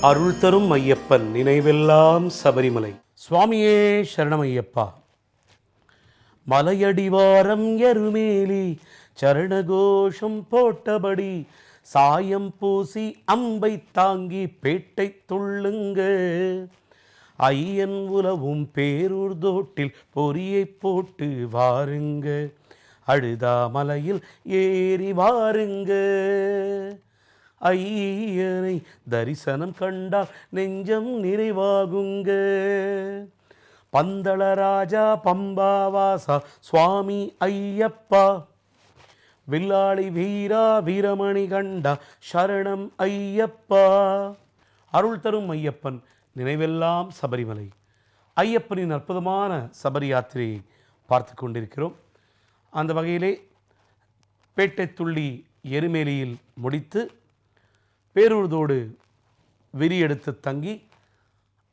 அருள் தரும் ஐயப்பன் நினைவெல்லாம் சபரிமலை. சுவாமியே சரணமையப்பா மலையடிவாரம் எருமேலி சரணகோஷம் போட்டபடி சாயம் பூசி அம்பை தாங்கி பேட்டை துள்ளுங்க. ஐயன் உலவும் பேரூர் தோட்டில் பொறியை போட்டு வாருங்க. அழுதாமலையில் ஏறி வாருங்க. ஐயனை தரிசனம் கண்டால் நெஞ்சம் நிறைவாகுங்க. பந்தளராஜா பம்பாவாசா சுவாமி ஐயப்பா. வில்லாளி வீரா வீரமணி கண்டா சரணம் ஐயப்பா. அருள் தரும் ஐயப்பன் நினைவெல்லாம் சபரிமலை. ஐயப்பனின் அற்புதமான சபரி யாத்திரையை பார்த்து கொண்டிருக்கிறோம். அந்த வகையிலே பேட்டை துள்ளி எருமேலியில் முடித்து பேரூர்தோடு வெறி எடுத்து தங்கி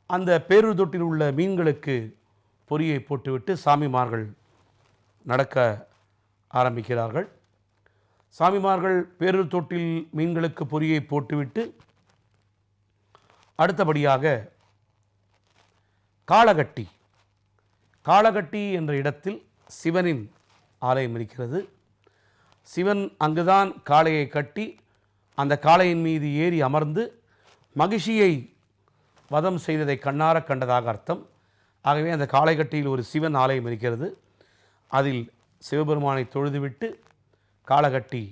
அந்த பேருதொட்டில் உள்ள மீன்களுக்கு பொரியை போட்டுவிட்டு சாமிமார்கள் நடக்க ஆரம்பிக்கிறார்கள். சாமிமார்கள் பேரூர் தொட்டில் மீன்களுக்கு பொரியை போட்டுவிட்டு அடுத்தபடியாக காளகட்டி காளகட்டி என்ற இடத்தில் சிவனின் ஆலயம் இருக்கிறது. சிவன் அங்குதான் காளையை கட்டி அந்த காளையின் மீது ஏறி அமர்ந்து மகிழ்ச்சியை வதம் செய்ததை கண்ணார கண்டதாக அர்த்தம். ஆகவே அந்த காளைகட்டியில் ஒரு சிவன் ஆலயம் இருக்கிறது. அதில் சிவபெருமானை தொழுதுவிட்டு காளகட்டி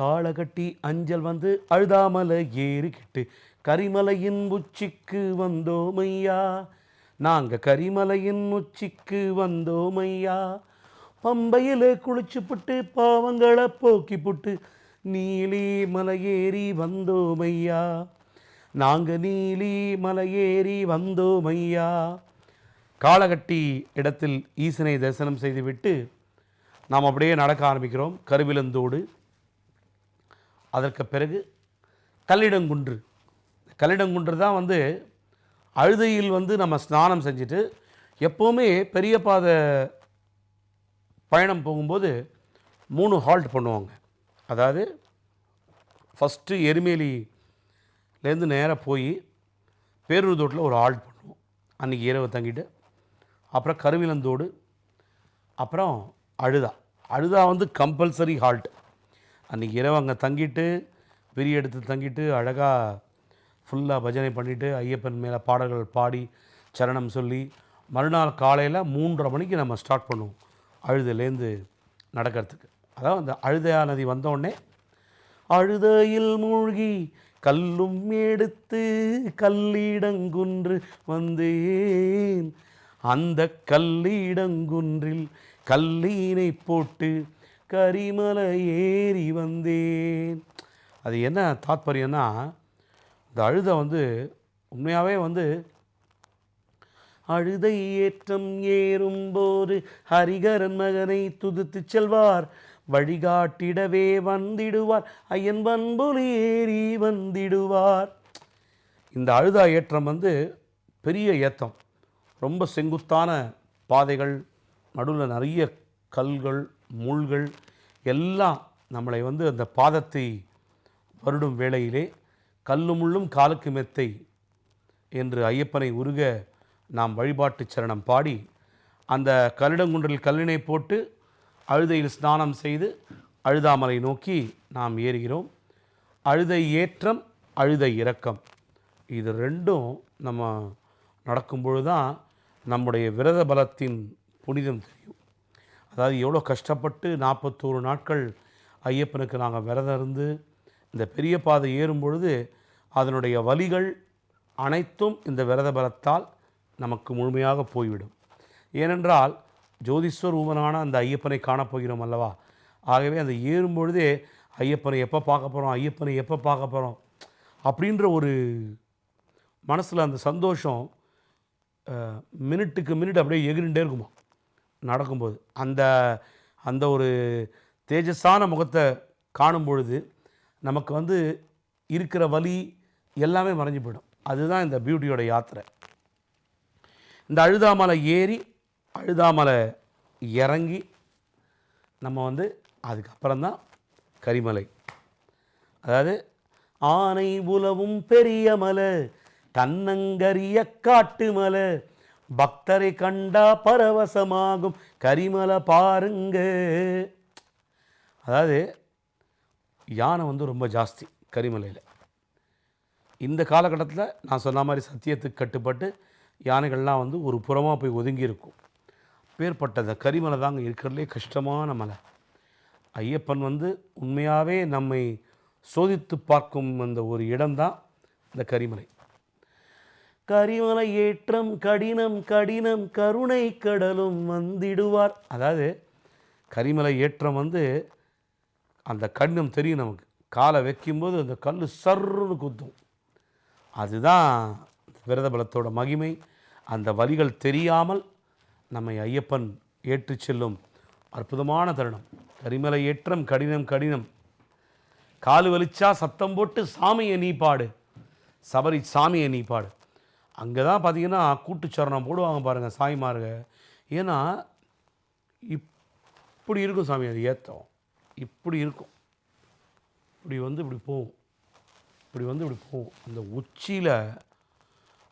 காளகட்டி அஞ்சல் வந்து அழுதாமலை ஏறிக்கிட்டு கரிமலையின் உச்சிக்கு வந்தோமையா? நாங்கள் கரிமலையின் உச்சிக்கு வந்தோமையா? பம்பையில் குளிச்சுப்புட்டு பாவங்களை போக்கி புட்டு நீலி மலையேறி வந்தோமையா? நாங்க நீலி மலையேறி வந்தோமையா? காலகட்டி இடத்தில் ஈசனை தரிசனம் செய்துவிட்டு நாம் அப்படியே நடக்க ஆரம்பிக்கிறோம். கருவிலந்தோடு. அதற்கு பிறகு கல்லிடங்குன்று. கல்லிடங்குன்று தான் வந்து அழுதையில் வந்து நம்ம ஸ்நானம் செஞ்சுட்டு எப்போவுமே பெரிய பாதை பயணம் போகும்போது மூணு ஹால்ட் பண்ணுவாங்க. அதாவது ஃபஸ்ட்டு எருமேலிலேருந்து நேராக போய் பேரூர் தோட்டில் ஒரு ஆல்ட் பண்ணுவோம். அன்றைக்கி இரவு தங்கிட்டு. அப்புறம் கருவிலந்தோடு அப்புறம் அழுதா. அழுதா வந்து கம்பல்சரி ஹால்ட் அன்றைக்கி இரவு அங்கே தங்கிட்டு விரி எடுத்து தங்கிட்டு அழகாக ஃபுல்லாக பஜனை பண்ணிவிட்டு ஐயப்பன் மேலே பாடல்கள் பாடி சரணம் சொல்லி மறுநாள் காலையில் மூன்றரை மணிக்கு நம்ம ஸ்டார்ட் பண்ணுவோம். அழுதுலேருந்து நடக்கிறதுக்கு. அதாவது அந்த அழுதையா நதி வந்தோடனே அழுதையில் மூழ்கி கல்லும் எடுத்து கல்லிடங்குன்று வந்தேன். அந்த கல்லிடங்குன்றில் கல்லீனை போட்டு கரிமலை ஏறி வந்தேன். அது என்ன தாத்பரியம்னா இந்த அழுதை வந்து உண்மையாகவே வந்து அழுதை ஏற்றம் ஏறும்போது ஹரிகரன் மகனை துதித்து செல்வார். வழிகாட்டிடவே வந்திடுவார். ஐயன் பண்புலி ஏறி வந்திடுவார். இந்த அழுதா ஏற்றம் வந்து பெரிய ஏத்தம். ரொம்ப செங்குத்தான பாதைகள் நடுவில் நிறைய கல்கள் முள்கள் எல்லாம் நம்மளை வந்து அந்த பாதத்தை வருடும் வேளையிலே கல்லு முள்ளும் காலுக்கு மெத்தை என்று ஐயப்பனை உருக நாம் வழிபாட்டு சரணம் பாடி அந்த கல்லிடங்குன்றில் கல்லினை போட்டு அழுதையில் ஸ்நானம் செய்து அழுதாமலை நோக்கி நாம் ஏறுகிறோம். அழுதை ஏற்றம் அழுதை இறக்கம் இது ரெண்டும் நம்ம நடக்கும்பொழுது தான் நம்முடைய விரத பலத்தின் புனிதம் தெரியும். அதாவது எவ்வளோ கஷ்டப்பட்டு நாற்பத்தோரு நாட்கள் ஐயப்பனுக்கு நாங்கள் விரதம் இருந்து இந்த பெரிய பாதை ஏறும் பொழுது அதனுடைய வலிகள் அனைத்தும் இந்த விரத பலத்தால் நமக்கு முழுமையாக போய்விடும். ஏனென்றால் ஜோதிஸ்வரூபனான அந்த ஐயப்பனை காணப்போகிறோம் அல்லவா? ஆகவே அந்த ஏறும் பொழுதே ஐயப்பனை எப்போ பார்க்க போகிறோம் ஐயப்பனை எப்போ பார்க்க போகிறோம் அப்படின்ற ஒரு மனசில் அந்த சந்தோஷம் மினிட்டுக்கு மினிட் அப்படியே எகிரிண்டே இருக்குமா? நடக்கும்போது. அந்த அந்த ஒரு தேஜஸான முகத்தை காணும் பொழுது நமக்கு வந்து இருக்கிற வலி எல்லாமே மறைஞ்சு போயிடும். அதுதான் இந்த பியூட்டியோட யாத்திரை. இந்த அழுதாமலை ஏறி அழுதாமலை இறங்கி நம்ம வந்து அதுக்கப்புறம் தான் கரிமலை. அதாவது ஆனை உலவும் பெரிய மலை கண்ணங்கரிய காட்டு மலை பக்தரை கண்டா பரவசமாகும் கரிமலை பாருங்க. அதாவது யானை வந்து ரொம்ப ஜாஸ்தி கரிமலையில். இந்த காலகட்டத்தில் நான் சொன்ன மாதிரி சத்தியத்துக்கு கட்டுப்பட்டு யானைகள்லாம் வந்து ஒரு புறமாக போய் ஒதுங்கி இருக்கும் அப்பேற்பட்ட அந்த கரிமலை தாங்க இருக்கிறதுலே கஷ்டமான மலை. ஐயப்பன் வந்து உண்மையாகவே நம்மை சோதித்து பார்க்கும் அந்த ஒரு இடம்தான் இந்த கரிமலை. கரிமலை ஏற்றம் கடினம் கடினம் கருணை கடலும் வந்திடுவார். அதாவது கரிமலை ஏற்றம் வந்து அந்த கடினம் தெரியும் நமக்கு. காலை வைக்கும்போது அந்த கல் சர்ன்னு குத்தும். அதுதான் விரத பலத்தோட மகிமை. அந்த வலிகள் தெரியாமல் நம்மை ஐயப்பன் ஏற்றிச் செல்லும் அற்புதமான தருணம். கரிமலை ஏற்றம் கடினம் கடினம். காலு வலிச்சா சத்தம் போட்டு சாமியை நீ பாடு. சபரி சாமியை நீ பாடு. அங்கே தான் பார்த்தீங்கன்னா கூட்டுச்சரணம் போடுவாங்க பாருங்கள் சாமிமாருங்க ஏன்னா இப்படி இருக்கும் சாமி அது ஏற்றம் இப்படி இருக்கும். இப்படி வந்து இப்படி போகும். இப்படி வந்து இப்படி போகும். அந்த உச்சியில்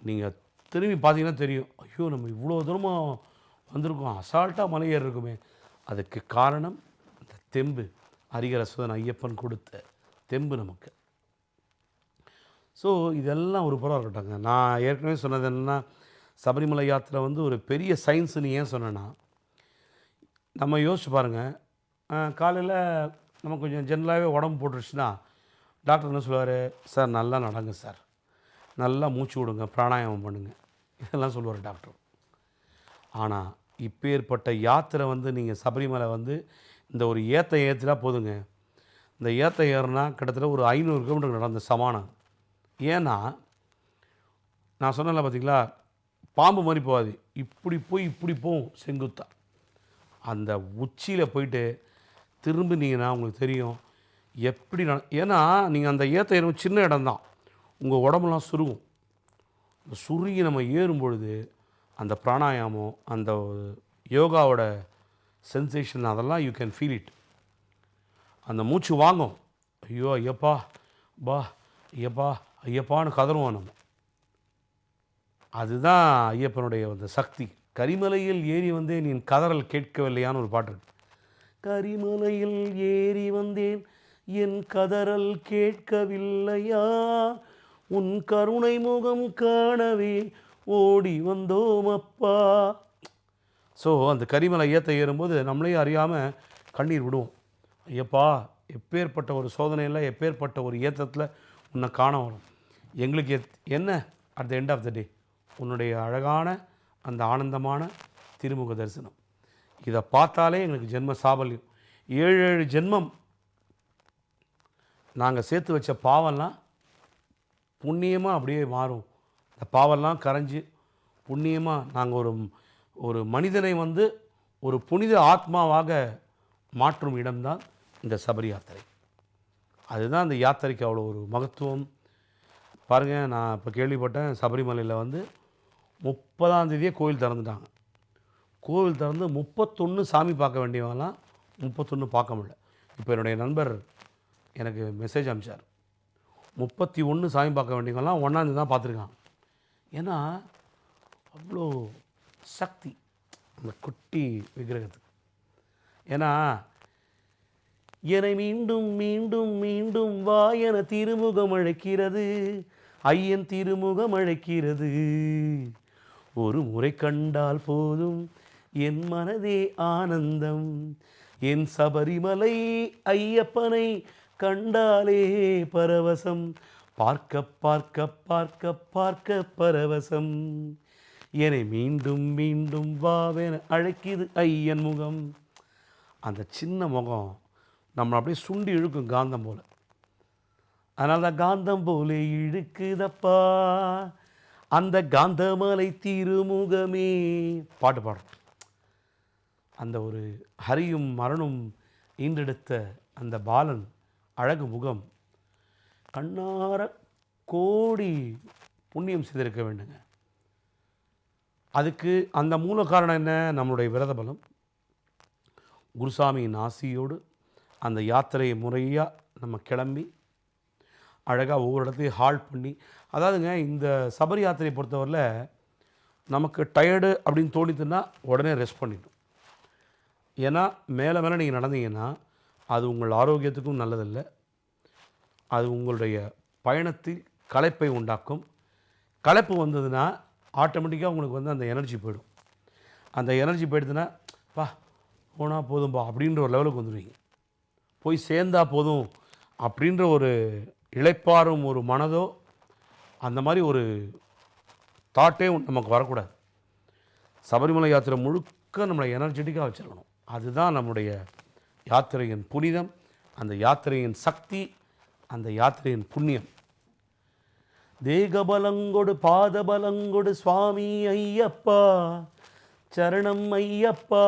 நீங்கள் திரும்பி பார்த்தீங்கன்னா தெரியும். ஐயோ நம்ம இவ்வளோ தூரமாக வந்திருக்கோம். அசால்ட்டாக மலை ஏறிருக்குமே அதுக்கு காரணம் இந்த தெம்பு. ஹரிகரசுதன் ஐயப்பன் கொடுத்த தெம்பு நமக்கு. ஸோ இதெல்லாம் ஒரு புறம் இருக்கட்டாங்க நான் ஏற்கனவே சொன்னது என்னென்னா சபரிமலை யாத்திரை வந்து ஒரு பெரிய சயின்ஸுன்னு ஏன் சொன்னேன்னா நம்ம யோசிச்சு பாருங்கள் காலையில் நம்ம கொஞ்சம் ஜென்ரலாகவே உடம்பு போட்டுருச்சுன்னா டாக்டர் என்ன சொல்லுவார்? சார் நல்லா நடங்க சார். நல்லா மூச்சு விடுங்க பிராணாயாமம் பண்ணுங்கள் இதெல்லாம் சொல்லுவார் டாக்டர் ஆனால் இப்பேற்பட்ட யாத்திரை வந்து நீங்கள் சபரிமலை வந்து இந்த ஒரு ஏத்த ஏற்றினா போதுங்க. இந்த ஏத்த ஏறுனா கிட்டத்தட்ட ஒரு ஐநூறு கிலோமீட்டர் நடந்த சமானம். ஏன்னா நான் சொன்னல பார்த்தீங்களா பாம்பு மாதிரி போகாது. இப்படி போய் இப்படி போகும் செங்குத்தா. அந்த உச்சியில் போயிட்டு திரும்பினீங்கன்னா உங்களுக்கு தெரியும் எப்படி நட ஏன்னா நீங்கள் அந்த ஏற்ற ஏறும் சின்ன இடம்தான். உங்கள் உடம்புலாம் சுருகும். சுருகி சுருங்கி நம்ம ஏறும் பொழுது அந்த பிராணாயாமம் அந்த யோகாவோட சென்சேஷன் அதெல்லாம் யூ கேன் ஃபீல் இட் அந்த மூச்சு வாங்கும். ஐயோ ஐயப்பா பா ஐயப்பா ஐயப்பான்னு கதறுவோம் நம்ம. அதுதான் ஐயப்பனுடைய அந்த சக்தி. கரிமலையில் ஏறி வந்தேன் என் கதறல் கேட்கவில்லையான்னு ஒரு பாட்டு இருக்கு. கரிமலையில் ஏறி வந்தேன் என் கதறல் கேட்கவில்லையா? உன் கருணை முகம் காணவே ஓடி வந்தோம் அப்பா ஸோ அந்த கரிமலை ஏற்ற ஏறும்போது நம்மளே அறியாமல் கண்ணீர் விடுவோம். ஐயப்பா எப்பேற்பட்ட ஒரு சோதனையில் எப்பேற்பட்ட ஒரு ஏற்றத்தில் உன்னை காண வரும். எங்களுக்கு எத் என்ன? At the end of the day உன்னுடைய அழகான அந்த ஆனந்தமான திருமுக தரிசனம். இதை பார்த்தாலே எங்களுக்கு ஜென்ம சாபல்யம். ஏழு ஏழு ஜென்மம் நாங்கள் சேர்த்து வச்ச பாவம்லாம் புண்ணியமாக அப்படியே மாறும். இந்த பாவெல்லாம் கரைஞ்சு புண்ணியமாக நாங்கள் ஒரு ஒரு மனிதனை வந்து ஒரு புனித ஆத்மாவாக மாற்றும் இடம்தான் இந்த சபரி யாத்திரை. அதுதான் அந்த யாத்திரைக்கு அவ்வளோ ஒரு மகத்துவம். பாருங்கள் நான் இப்போ கேள்விப்பட்டேன் சபரிமலையில் வந்து முப்பதாந்தேதியே கோவில் திறந்துட்டாங்க. கோவில் திறந்து முப்பத்தொன்று சாமி பார்க்க வேண்டியவங்களாம் முப்பத்தொன்று பார்க்க முடியல. இப்போ என்னுடைய நண்பர் எனக்கு மெசேஜ் அனுப்பிச்சார் முப்பத்தி ஒன்று சாமி பார்க்க வேண்டியவங்களாம் ஒன்றாந்தேதி தான் பார்த்துருக்கான் ஏன்னா அவ்வளோ சக்தி அந்த குட்டி விக்கிரகத்துக்கு. ஏன்னா என்னை மீண்டும் மீண்டும் மீண்டும் வா என திருமுகம் அழைக்கிறது. ஐயன் திருமுகம் அழைக்கிறது. ஒரு முறை கண்டால் போதும் என் மனதே ஆனந்தம். என் சபரிமலை ஐயப்பனை கண்டாலே பரவசம். பார்க்க பார்க்க பார்க்க பார்க்க பரவசம். என்னை மீண்டும் மீண்டும் வாவென அழைக்குது ஐயன் முகம். அந்த சின்ன முகம் நம்மளை அப்படியே சுண்டி இழுக்கும் காந்தம் போல். அதனால் தான் காந்தம் போல இழுக்குதப்பா. அந்த காந்தமலை திருமுகமே பாட்டு பாடும் அந்த ஒரு ஹரியும் மரணும் ஈன்றெடுத்த அந்த பாலன் அழகு முகம் கண்ணார கோடி புண்ணியம் செய்திருக்க வேண்டுங்க. அதுக்கு அந்த மூல காரணம் என்ன? நம்மளுடைய விரத பலம். குருசாமியின் ஆசியோடு அந்த யாத்திரையை முறையாக நம்ம கிளம்பி அழகாக ஒவ்வொரு இடத்தையும் ஹால்ட் பண்ணி அதாவதுங்க இந்த சபரி யாத்திரையை பொறுத்தவரையில் நமக்கு டயர்டு அப்படின்னு தோணித்துன்னா உடனே ரெஸ்ட் பண்ணிடும் ஏன்னா மேலே மேலே நீங்கள் நடந்தீங்கன்னா அது உங்கள் ஆரோக்கியத்துக்கும் நல்லதில்லை. அது உங்களுடைய பயணத்தில் களைப்பை உண்டாக்கும். களைப்பு வந்ததுன்னா ஆட்டோமேட்டிக்காக உங்களுக்கு வந்து அந்த எனர்ஜி போயிடும். அந்த எனர்ஜி போயிடுதுன்னா பா போனால் போதும்பா அப்படின்ற ஒரு லெவலுக்கு வந்துடுவீங்க. போய் சேர்ந்தா போதும் அப்படின்ற ஒரு இழைப்பாரும் ஒரு மனதோ அந்த மாதிரி ஒரு தாட்டே நமக்கு வரக்கூடாது. சபரிமலை யாத்திரை முழுக்க நம்மளை எனர்ஜெட்டிக்காக வச்சிருக்கணும். அதுதான் நம்முடைய யாத்திரையின் புனிதம். அந்த யாத்திரையின் சக்தி அந்த யாத்திரையின் புண்ணியம். தேகபலங்கொடு பாதபலங்கொடு சுவாமி ஐயப்பா சரணம் ஐயப்பா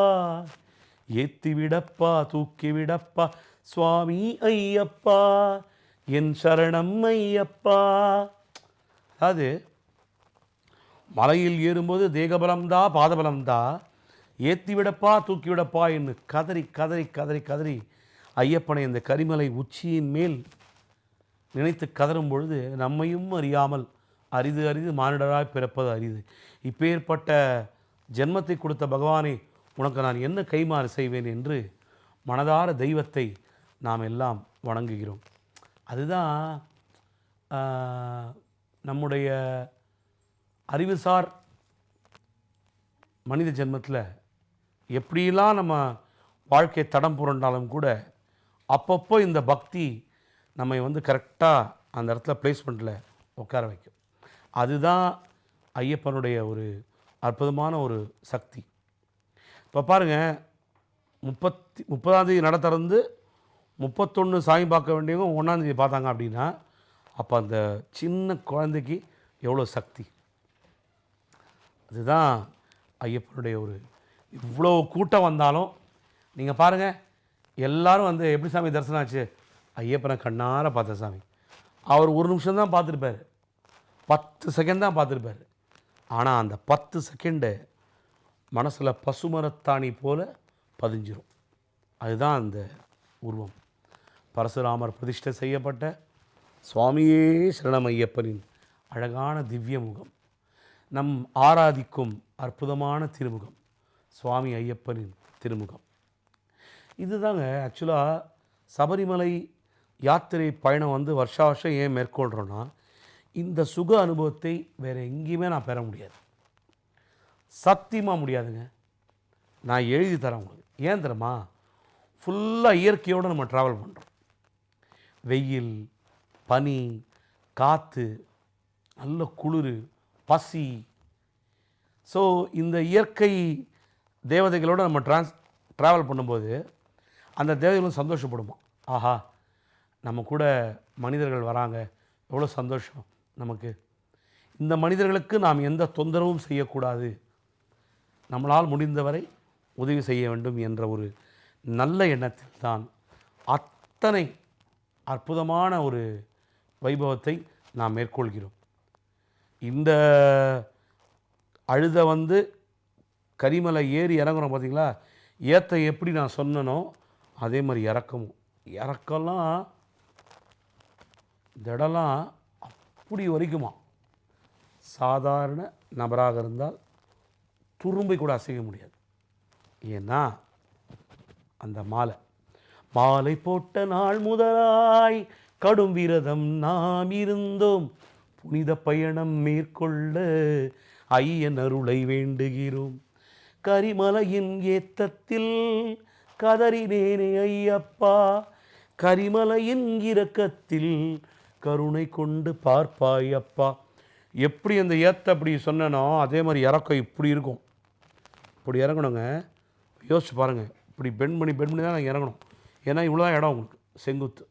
ஏத்தி விடப்பா தூக்கி விடப்பா சுவாமி ஐயப்பா என் சரணம் ஐயப்பா. அதாவது மலையில் ஏறும்போது தேகபலம்தா பாதபலம்தா ஏத்தி விடப்பா தூக்கி விடப்பா என்று கதறி கதறி கதறி கதறி ஐயப்பனை இந்த கரிமலை உச்சியின் மேல் நினைத்து கதறும் பொழுது நம்மையும் அறியாமல் அரிது அரிது மானிடராய் பிறப்பது அரிது. இப்பேற்பட்ட ஜென்மத்தை கொடுத்த பகவானே உனக்கு நான் என்ன கைமாறு செய்வேன் என்று மனதார தெய்வத்தை நாம் எல்லாம் வணங்குகிறோம். அதுதான் நம்முடைய அறிவுசார் மனித ஜென்மத்தில் எப்படிலாம் நம்ம வாழ்க்கை தடம் புரண்டாலும் கூட அப்பப்போ இந்த பக்தி நம்ம வந்து கரெக்டாக அந்த இடத்துல பிளேஸ்மெண்ட்டில் உட்கார வைக்கும். அதுதான் ஐயப்பனுடைய ஒரு அற்புதமான ஒரு சக்தி. இப்போ பாருங்கள் முப்பத்தி முப்பதாந்தேதி நட திறந்து முப்பத்தொன்று சாமி பார்க்க வேண்டியவங்க ஒன்றாந்தேதி பார்த்தாங்க அப்படின்னா அப்போ அந்த சின்ன குழந்தைக்கு எவ்வளோ சக்தி? அதுதான் ஐயப்பனுடைய ஒரு இவ்வளோ கூட்டம் வந்தாலும் நீங்கள் பாருங்கள் எல்லாரும் வந்து எப்படி சாமி தரிசனம் ஆச்சு? ஐயப்பனை கண்ணார பார்த்த சாமி. அவர் ஒரு நிமிஷம் தான் பார்த்துருப்பார். பத்து செகண்ட் தான் பார்த்துருப்பார். ஆனால் அந்த பத்து செகண்டு மனசில் பசுமரத்தாணி போல் பதிஞ்சிரும். அதுதான் அந்த உருவம். பரசுராமர் பிரதிஷ்டை செய்யப்பட்ட சுவாமியே சரணம் ஐயப்பனின் அழகான திவ்ய முகம். நம் ஆராதிக்கும் அற்புதமான திருமுகம். சுவாமி ஐயப்பனின் திருமுகம். இதுதாங்க ஆக்சுவலாக சபரிமலை யாத்திரை பயணம் வந்து வருஷா வருஷம் ஏன் மேற்கொள்கிறோன்னா இந்த சுக அனுபவத்தை வேறு எங்கேயுமே நான் பெற முடியாது. சத்தியமாக முடியாதுங்க. நான் எழுதி தரேன் உங்களுக்கு. ஏன் தெரியுமா? ஃபுல்லாக இயற்கையோடு நம்ம ட்ராவல் பண்ணுறோம் வெயில் பனி காற்று நல்ல குளிர் பசி. ஸோ இந்த இயற்கை தேவதைகளோடு நம்ம ட்ரான்ஸ் ட்ராவல் பண்ணும்போது அந்த தேவதைகளும் சந்தோஷப்படுமா? ஆஹா. நம்ம கூட மனிதர்கள் வராங்க. எவ்வளோ சந்தோஷம் நமக்கு. இந்த மனிதர்களுக்கு நாம் எந்த தொந்தரவும் செய்யக்கூடாது. நம்மளால் முடிந்தவரை உதவி செய்ய வேண்டும் என்ற ஒரு நல்ல எண்ணத்தில் தான் அத்தனை அற்புதமான ஒரு வைபவத்தை நாம் மேற்கொள்கிறோம். இந்த அழுத வந்து கரிமலை ஏறி இறங்குறோம் பார்த்தீங்களா? ஏற்ற எப்படி நான் சொன்னனோ அதே மாதிரி இறக்கமும். இறக்கம்லாம் இந்த இடம்லாம் அப்படி வரைக்குமா சாதாரண நபராக இருந்தால் துரும்பை கூட அசைக்க முடியாது. ஏன்னா அந்த மாலை. மாலை போட்ட நாள் முதலாய் கடும் விரதம் நாம் இருந்தோம். புனித பயணம் மேற்கொள்ள ஐயன் அருளை வேண்டுகிறோம். கரிமலையின் ஏத்தத்தில் கதறினேனே ஐயப்பா. கரிமலையின் இரக்கத்தில் கருணை கொண்டு பார்ப்பாயப்பா. எப்படி அந்த ஏத்த அப்படி சொன்னனோ அதே மாதிரி இறக்கம் இப்படி இருக்கும். இப்படி இறங்கணுங்க. யோசிச்சு பாருங்கள் இப்படி பெண் பண்ணி பெண் பண்ணி தான் நாங்கள் இறங்கணும். ஏன்னா இவ்வளோ தான் இடம் உங்களுக்கு. செங்குத்து.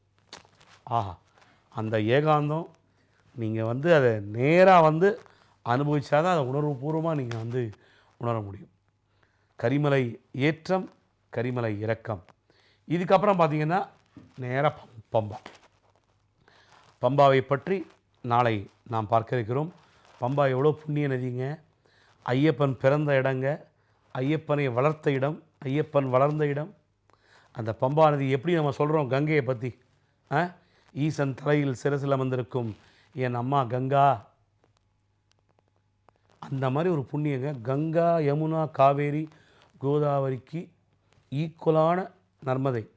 ஆஹா. அந்த ஏகாந்தம் நீங்கள் வந்து அதை நேராக வந்து அனுபவிச்சா தான் அதை உணர்வுபூர்வமாக நீங்கள் வந்து உணர முடியும். கரிமலை ஏற்றம் கரிமலை இறக்கம் இதுக்கப்புறம் பார்த்தீங்கன்னா நேராக பம் பம்பா பம்பாவை பற்றி நாளை நாம் பார்க்க இருக்கிறோம். பம்பா எவ்வளோ புண்ணிய நதிங்க. ஐயப்பன் பிறந்த இடங்க. ஐயப்பனை வளர்த்த இடம். ஐயப்பன் வளர்ந்த இடம். அந்த பம்பா நதி எப்படி நம்ம சொல்கிறோம் கங்கையை பற்றி ஆ? ஈசன் தலையில் சிரசில் அமர்ந்திருக்கும் என் அம்மா கங்கா. அந்த மாதிரி ஒரு புண்ணியங்க. கங்கா யமுனா காவேரி கோதாவரிக்கு ஈக்குவலான நர்மதை.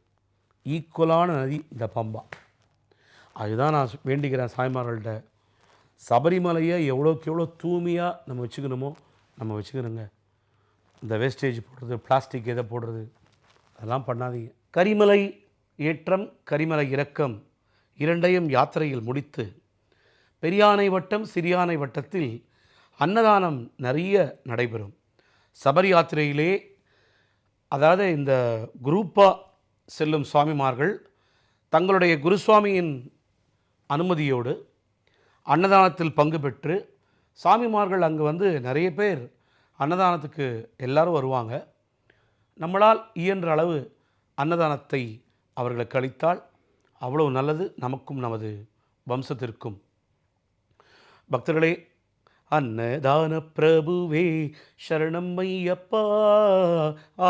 ஈக்குவலான நதி இந்த பம்பா. அதுதான் நான் வேண்டிக்கிறேன் சாய்மார்கள்ட்ட. சபரிமலையை எவ்வளோக்கு எவ்வளோ தூய்மையாக நம்ம வச்சுக்கணுமோ நம்ம வச்சுக்கணுங்க. இந்த வேஸ்டேஜ் போடுறது பிளாஸ்டிக் எதை போடுறது அதெல்லாம் பண்ணாதீங்க. கரிமலை ஏற்றம் கரிமலை இறக்கம் இரண்டையும் யாத்திரையில் முடித்து பெரியானை வட்டம் சிறியானை வட்டத்தில் அன்னதானம் நிறைய நடைபெறும். சபரி யாத்திரையிலே அதாவது இந்த குரூப்பாக செல்லும் சுவாமிமார்கள் தங்களுடைய குருசுவாமியின் அனுமதியோடு அன்னதானத்தில் பங்கு பெற்று சாமிமார்கள் அங்கே வந்து நிறைய பேர் அன்னதானத்துக்கு எல்லாரும் வருவாங்க. நம்மளால் இயன்ற அளவு அன்னதானத்தை அவர்களுக்கு அளித்தால் அவ்வளவு நல்லது நமக்கும் நமது வம்சத்திற்கும். பக்தர்களே அன்னதான பிரபுவே சரணம் ஐயப்பா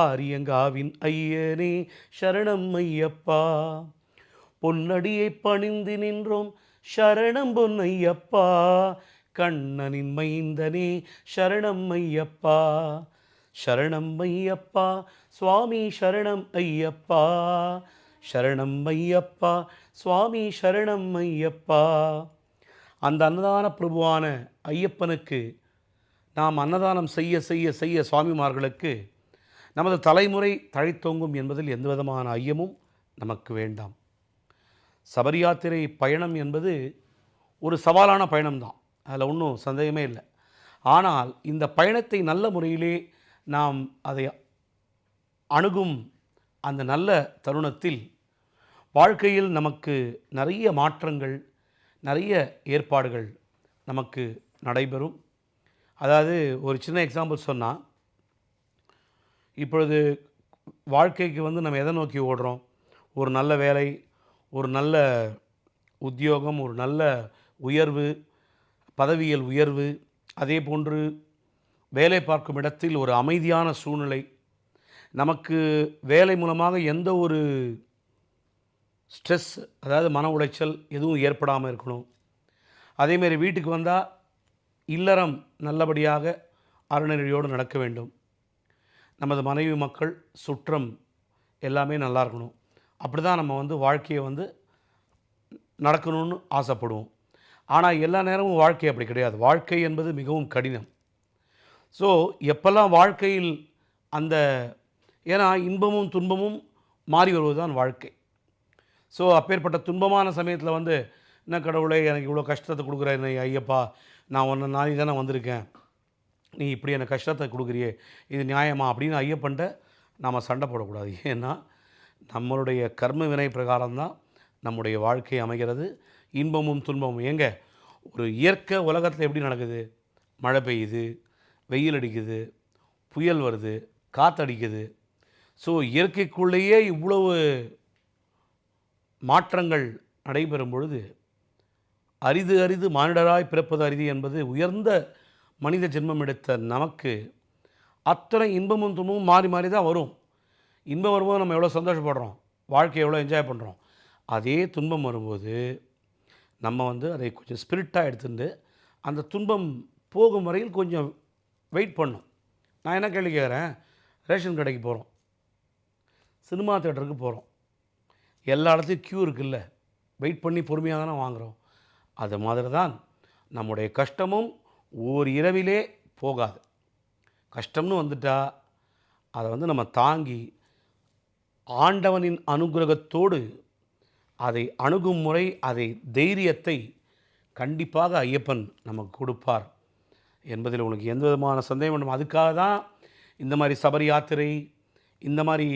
ஆரியங்காவின் ஐயனே சரணம் ஐயப்பா. பொன்னடியை பணிந்து நின்றோம். சரணம் பொன்னையப்பா கண்ணனின் மைந்தனே சரணம் ஐயப்பா சரணம் ஐயப்பா சுவாமி சரணம் ஐயப்பா சரணம் ஐயப்பா சுவாமி சரணம் ஐயப்பா. அந்த அன்னதான பிரபுவான ஐயப்பனுக்கு நாம் அன்னதானம் செய்ய செய்ய செய்ய சுவாமிமார்களுக்கு நமது தலைமுறை தழைத்தோங்கும் என்பதில் எந்த விதமான ஐயமும் நமக்கு வேண்டாம். சபரி யாத்திரை பயணம் என்பது ஒரு சவாலான பயணம்தான். அதில் ஒன்றும் சந்தேகமே இல்லை. ஆனால் இந்த பயணத்தை நல்ல முறையிலே நாம் அதை அணுகும் அந்த நல்ல தருணத்தில் வாழ்க்கையில் நமக்கு நிறைய மாற்றங்கள் நிறைய ஏற்பாடுகள் நமக்கு நடைபெறும். அதாவது ஒரு சின்ன எக்ஸாம்பிள் சொன்னால் இப்பொழுது வாழ்க்கைக்கு வந்து நம்ம எதை நோக்கி ஓடுறோம்? ஒரு நல்ல வேலை ஒரு நல்ல உத்தியோகம் ஒரு நல்ல உயர்வு பதவியல் உயர்வு அதே போன்று வேலை பார்க்கும் இடத்தில் ஒரு அமைதியான சூழ்நிலை. நமக்கு வேலை மூலமாக எந்த ஒரு ஸ்ட்ரெஸ் அதாவது மன உளைச்சல் எதுவும் ஏற்படாமல் இருக்கணும். அதேமாரி வீட்டுக்கு வந்தால் இல்லறம் நல்லபடியாக அறநெறியோடு நடக்க வேண்டும். நமது மனைவி மக்கள் சுற்றம் எல்லாமே நல்லா இருக்கணும். அப்படி தான் நம்ம வந்து வாழ்க்கையை வந்து நடக்கணும்னு ஆசைப்படுவோம். ஆனால் எல்லா நேரமும் வாழ்க்கை அப்படி கிடையாது. வாழ்க்கை என்பது மிகவும் கடினம். ஸோ எப்பெல்லாம் வாழ்க்கையில் அந்த ஏன்னா இன்பமும் துன்பமும் மாறி வருவது தான் வாழ்க்கை. ஸோ அப்பேற்பட்ட துன்பமான சமயத்தில் வந்து என்ன கடவுளே எனக்கு இவ்வளோ கஷ்டத்தை கொடுக்குற என்ன ஐயப்பா நான் ஒன்று நாளைக்கு தானே வந்திருக்கேன். நீ இப்படி எனக்கு கஷ்டத்தை கொடுக்குறியே இது நியாயமா? அப்படின்னு ஐயப்பன்ட்ட நாம் சண்டை போடக்கூடாது. ஏன்னா நம்மளுடைய கர்ம வினை பிரகாரம் தான் நம்முடைய வாழ்க்கை அமைகிறது. இன்பமும் துன்பமும். ஏங்க ஒரு இயற்கை உலகத்தில் எப்படி நடக்குது? மழை பெய்யுது வெயில் அடிக்குது புயல் வருது காற்றடிக்குது ஸோ இயற்கைக்குள்ளேயே இவ்வளவு மாற்றங்கள் நடைபெறும் பொழுது அரிது அரிது மானிடராய் பிறப்பது அரிது என்பது உயர்ந்த மனித ஜென்மம் எடுத்த நமக்கு அத்தனை இன்பமும் துன்பமும் மாறி மாறி தான் வரும். இன்பம் வரும்போது நம்ம எவ்வளோ சந்தோஷப்படுறோம்? வாழ்க்கையை எவ்வளோ என்ஜாய் பண்ணுறோம் அதே துன்பம் வரும்போது நம்ம வந்து அதை கொஞ்சம் ஸ்பிரிட்டாக எடுத்துட்டு அந்த துன்பம் போகும் வரையில் கொஞ்சம் வெயிட் பண்ணும். நான் என்ன கேள்வி கேட்குறேன்? ரேஷன் கடைக்கு போகிறோம். சினிமா தேட்டருக்கு போகிறோம். எல்லா இடத்துலையும் க்யூ இருக்குல்ல. வெயிட் பண்ணி பொறுமையாக தானே வாங்குகிறோம் அது மாதிரி தான் நம்முடைய கஷ்டமும் ஓர் இரவிலே போகாது. கஷ்டம்னு வந்துட்டால் அதை வந்து நம்ம தாங்கி ஆண்டவனின் அனுகிரகத்தோடு அதை அணுகும் முறை அதை தைரியத்தை கண்டிப்பாக ஐயப்பன் நமக்கு கொடுப்பார் என்பதில் உனக்கு எந்த விதமான சந்தேகம் வேண்டும் அதுக்காக தான் இந்த மாதிரி சபரி யாத்திரை இந்த மாதிரி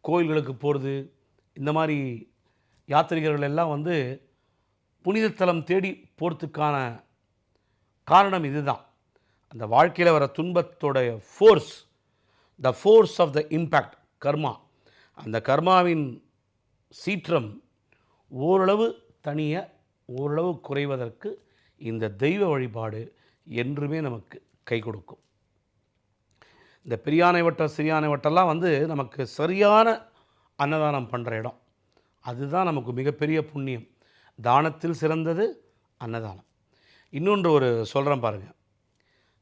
கோயில்களுக்கு போகிறது இந்த மாதிரி யாத்திரிகர்கள் எல்லாம் வந்து புனிதத்தலம் தேடி போகிறதுக்கான காரணம் இதுதான். அந்த வாழ்க்கையில் வர துன்பத்தோடைய force the force of the impact karma. அந்த கர்மாவின் சீற்றம் ஓரளவு தனிய ஓரளவு குறைவதற்கு இந்த தெய்வ வழிபாடு என்றுமே நமக்கு கை கொடுக்கும். இந்த பெரியானை வட்டம் சிறியானை வட்டம்லாம் வந்து நமக்கு சரியான அன்னதானம் பண்ணுற இடம். அதுதான் நமக்கு மிகப்பெரிய புண்ணியம். தானத்தில் சிறந்தது அன்னதானம். இன்னொன்று ஒரு சொல்கிறேன் பாருங்கள்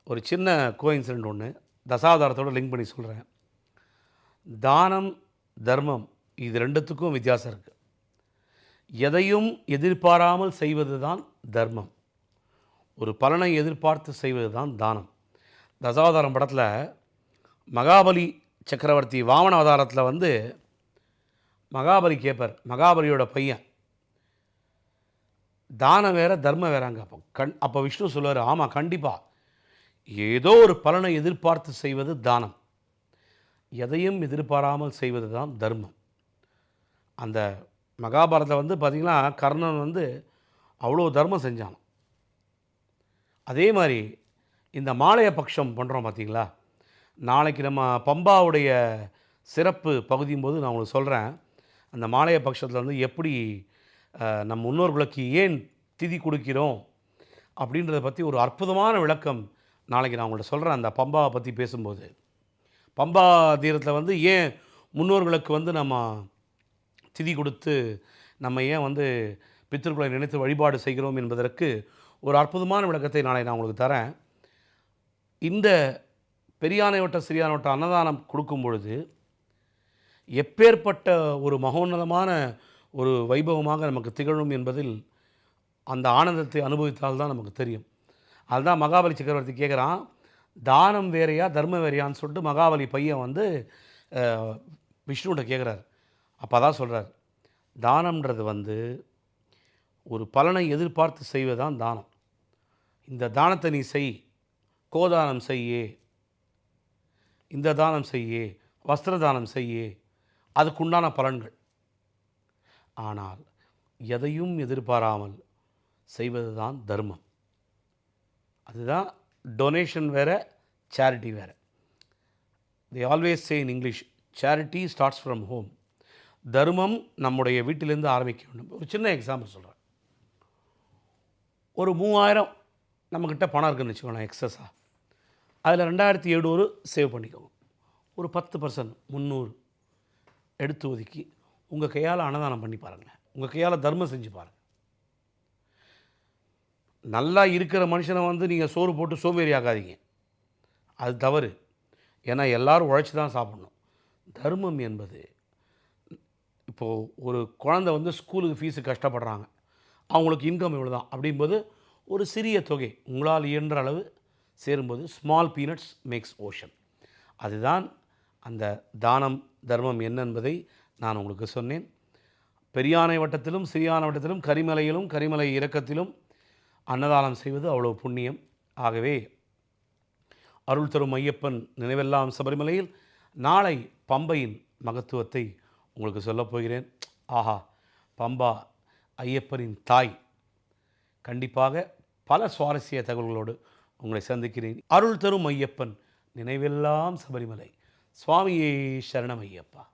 ஒரு சின்ன கோயின்சிடென்ட் ஒன்று தசாவதாரத்தோடு லிங்க் பண்ணி சொல்கிறேன் தானம் தர்மம். இது ரெண்டுத்துக்கும் வித்தியாசம் இருக்குது எதையும் எதிர்பாராமல் செய்வது தான் தர்மம். ஒரு பலனை எதிர்பார்த்து செய்வது தான் தானம். தசாவதாரம் படத்தில் மகாபலி சக்கரவர்த்தி வாமன அவதாரத்தில் வந்து மகாபலி கேட்பார் மகாபலியோட பையன். தானம் வேற தர்மம் வேறாங்க அப்போ. கண் அப்போ விஷ்ணு சொல்லுவார் ஆமாம் கண்டிப்பாக ஏதோ ஒரு பலனை எதிர்பார்த்து செய்வது தானம். எதையும் எதிர்பாராமல் செய்வது தான் தர்மம். அந்த மகாபாரதத்தில் வந்து பார்த்திங்கன்னா கர்ணன் வந்து அவ்வளோ தர்மம் செஞ்சான். அதே மாதிரி இந்த மாலைய பட்சம் பண்ணுறோம் பார்த்தீங்களா நாளைக்கு நம்ம பம்பாவுடைய சிறப்பு பகுதியும் போது நான் உங்களுக்கு சொல்கிறேன் அந்த மாலைய பட்சத்தில் வந்து எப்படி நம் முன்னோர்களுக்கு ஏன் திதி கொடுக்கிறோம் அப்படின்றத பற்றி ஒரு அற்புதமான விளக்கம் நாளைக்கு நான் உங்கள்கிட்ட சொல்கிறேன் அந்த பம்பாவை பற்றி பேசும்போது. பம்பா தீரத்தில் வந்து ஏன் முன்னோர்களுக்கு வந்து நம்ம திதி கொடுத்து நம்ம ஏன் வந்து பித்திருக்குளை நினைத்து வழிபாடு செய்கிறோம் என்பதற்கு ஒரு அற்புதமான விளக்கத்தை நாளை நான் உங்களுக்கு தரேன். இந்த பெரியானை வட்ட சிறியான வட்ட அன்னதானம் கொடுக்கும் பொழுது எப்பேற்பட்ட ஒரு மகோன்னதமான ஒரு வைபவமாக நமக்கு திகழும் என்பதில் அந்த ஆனந்தத்தை அனுபவித்தால் தான் நமக்கு தெரியும். அதுதான் மகாபலி சக்கரவர்த்தி கேட்குறான் தானம் வேறையா தர்மம் வேறையான்னு சொல்லிட்டு மகாபலி பையன் வந்து விஷ்ணுகிட்ட கேட்குறாரு அப்போ தான் சொல்கிறார் தானம்ன்றது வந்து ஒரு பலனை எதிர்பார்த்து செய்வதுதான் தானம். இந்த தானத்தை நீ செய் கோதானம் செய்யே இந்த தானம் செய்யே வஸ்திர தானம் செய்யே அதுக்குண்டான பலன்கள். ஆனால் எதையும் எதிர்பாராமல் செய்வது தான் தர்மம். அதுதான் டொனேஷன் வேறு சேரிட்டி வேறு. They always say in English charity starts from home தர்மம் நம்முடைய வீட்டிலேருந்து ஆரம்பிக்க வேண்டும். ஒரு சின்ன எக்ஸாம்பிள் சொல்கிறேன் ஒரு மூவாயிரம் நம்மக்கிட்ட பணம் இருக்குன்னு வச்சுக்கோங்களேன் எக்ஸஸாக அதில் ரெண்டாயிரத்தி எழுநூறு சேவ் பண்ணிக்கோங்க. ஒரு பத்து பர்சன்ட் முந்நூறு எடுத்து ஒதுக்கி உங்கள் கையால் அன்னதானம் பண்ணி பாருங்கள் உங்கள் கையால் தர்மம் செஞ்சு பாருங்கள் நல்லா இருக்கிற மனுஷனை வந்து நீங்கள் சோறு போட்டு சோம்பேறி ஆக்காதீங்க அது தவறு. ஏன்னா எல்லோரும் உழைச்சி தான் சாப்பிடணும். தர்மம் என்பது இப்போது ஒரு குழந்தை வந்து ஸ்கூலுக்கு ஃபீஸு கஷ்டப்படுறாங்க. அவங்களுக்கு இன்கம் இவ்வளோ தான் அப்படிங்கும்போது ஒரு சிறிய தொகை உங்களால் இயன்ற அளவு சேரும்போது ஸ்மால் பீனட்ஸ் மேக்ஸ் ஓஷன் அதுதான் அந்த தானம் தர்மம் என்ன என்பதை நான் உங்களுக்கு சொன்னேன். பெரியானை வட்டத்திலும் சிறியான வட்டத்திலும் கரிமலையிலும் கரிமலை இறக்கத்திலும் அன்னதானம் செய்வது அவ்வளோ புண்ணியம். ஆகவே அருள் தரும் ஐயப்பன் நினைவெல்லாம் சபரிமலையில் நாளை பம்பையின் மகத்துவத்தை உங்களுக்கு சொல்லப் போகிறேன். ஆஹா பம்பா ஐயப்பனின் தாய். கண்டிப்பாக பல சுவாரஸ்ய தகவல்களோடு உங்களை சந்திக்கிறேன். அருள் தரும் ஐயப்பன் நினைவெல்லாம் சபரிமலை. சுவாமியே சரணம் ஐயப்பா.